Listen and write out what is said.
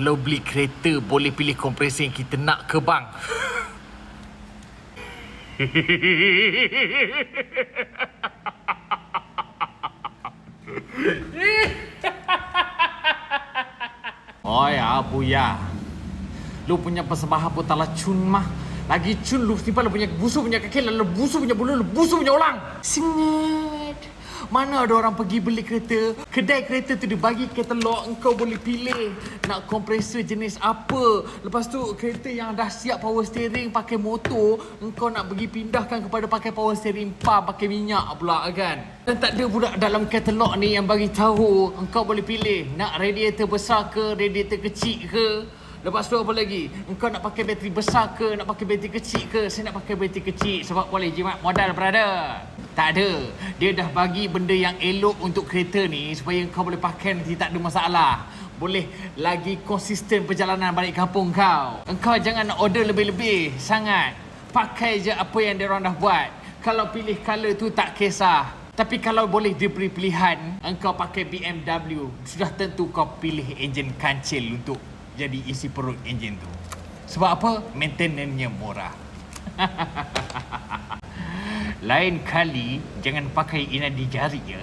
Kalau beli kereta boleh pilih kompresor yang kita nak ke bang? Oi, Abu ya. Lu punya persembahan pun tak cun mah. Lagi cun lu simpan lu punya busuk punya kaki, lu busuk punya bulu, lu busuk punya ulang. Singet. Mana ada orang pergi beli kereta? Kedai kereta tu dia bagi katalog Engkau boleh pilih Nak kompresor jenis apa. Lepas tu kereta yang dah siap power steering Pakai motor Engkau nak pergi pindahkan kepada pakai power steering pump Pakai minyak pula kan? Dan tak ada pula dalam katalog ni yang bagi tahu Engkau boleh pilih Nak radiator besar ke Radiator kecil ke Lepas tu apa lagi? Engkau nak pakai bateri besar ke? Nak pakai bateri kecil ke? Saya nak pakai bateri kecil sebab boleh jimat modal brother. Tak ada. Dia dah bagi benda yang elok untuk kereta ni supaya kau boleh pakai nanti tak ada masalah. Boleh lagi konsisten perjalanan balik kampung kau. Engkau jangan nak order lebih-lebih sangat. Pakai je apa yang dia orang dah buat. Kalau pilih color tu tak kisah. Tapi kalau boleh diberi pilihan, engkau pakai BMW, sudah tentu kau pilih enjin kancil untuk jadi isi perut enjin tu. Sebab apa? Maintenance-nya murah. Lain kali jangan pakai inadi jari ya.